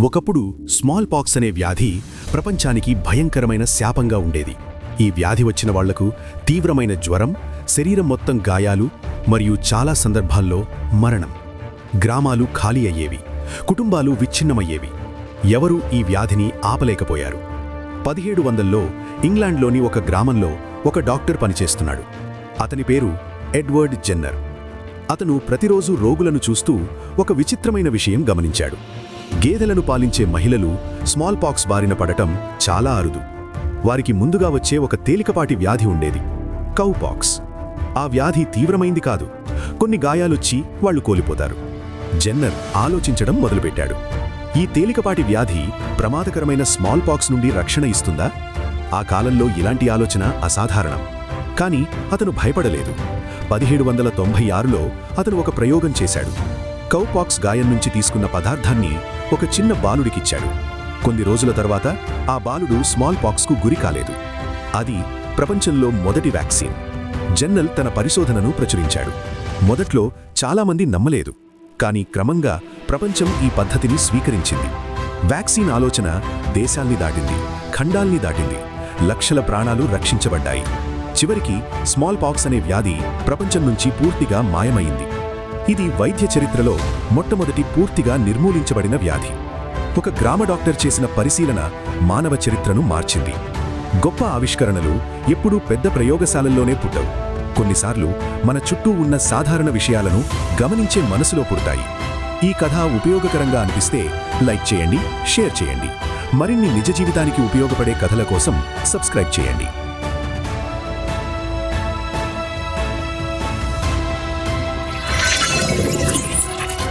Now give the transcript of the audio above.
ఒకప్పుడు small pox అనే వ్యాధి ప్రపంచానికి భయంకరమైన శాపంగా ఉండేది. ఈ వ్యాధి వచ్చిన వాళ్ళకు తీవ్రమైన జ్వరం శరీరం మొత్తం గాయాలు మరియు చాలా సందర్భాల్లో మరణం. గ్రామాలు ఖాళీ అయ్యేవి కుటుంబాలు విచ్ఛిన్నమయ్యేవి. ఎవరూ ఈ వ్యాధిని ఆపలేకపోయారు. పదిహేడు వందల్లో ఇంగ్లాండ్లోని ఒక గ్రామంలో ఒక డాక్టర్ పనిచేస్తున్నాడు. అతని పేరు ఎడ్వర్డ్ జెన్నర్. అతను ప్రతిరోజు రోగులను చూస్తూ ఒక విచిత్రమైన విషయం గమనించాడు. గేదెలను పాలించే మహిళలు స్మాల్ పాక్స్ బారిన పడటం చాలా అరుదు. వారికి ముందుగా వచ్చే ఒక తేలికపాటి వ్యాధి ఉండేది కౌపాక్స్ ఆ వ్యాధి తీవ్రమైంది కాదు కొన్ని గాయాలొచ్చి వాళ్ళు కోల్పోతారు. జెన్నర్ ఆలోచించడం మొదలుపెట్టాడు. ఈ తేలికపాటి వ్యాధి ప్రమాదకరమైన స్మాల్ పాక్స్ నుండి రక్షణ ఇస్తుందా? ఆ కాలంలో ఇలాంటి ఆలోచన అసాధారణం. కాని అతను భయపడలేదు. పదిహేడు వందల తొంభై ఆరులో అతను ఒక ప్రయోగం చేశాడు. కౌపాక్స్ గాయం నుంచి తీసుకున్న పదార్థాన్ని ఒక చిన్న బాలుడికిచ్చాడు. కొన్ని రోజుల తర్వాత ఆ బాలుడు స్మాల్ పాక్స్కు గురి కాలేదు. అది ప్రపంచంలో మొదటి వ్యాక్సిన్. జన్నల్ తన పరిశోధనను ప్రచురించాడు. మొదట్లో చాలామంది నమ్మలేదు కానీ క్రమంగా ప్రపంచం ఈ పద్ధతిని స్వీకరించింది. వ్యాక్సిన్ ఆలోచన దేశాల్ని దాటింది ఖండాల్ని దాటింది లక్షల ప్రాణాలు రక్షించబడ్డాయి. చివరికి స్మాల్ పాక్స్ అనే వ్యాధి ప్రపంచం నుంచి పూర్తిగా మాయమైంది. ఇది వైద్య చరిత్రలో మొట్టమొదటి పూర్తిగా నిర్మూలించబడిన వ్యాధి. ఒక గ్రామ డాక్టర్ చేసిన పరిశీలన మానవ చరిత్రను మార్చింది. గొప్ప ఆవిష్కరణలు ఎప్పుడూ పెద్ద ప్రయోగశాలల్లోనే పుట్టవు. కొన్నిసార్లు మన చుట్టూ ఉన్న సాధారణ విషయాలను గమనించే మనసులో పుడతాయి. ఈ కథ ఉపయోగకరంగా అనిపిస్తే లైక్ చేయండి షేర్ చేయండి. మరిన్ని నిజ జీవితానికి ఉపయోగపడే కథల కోసం సబ్స్క్రైబ్ చేయండి.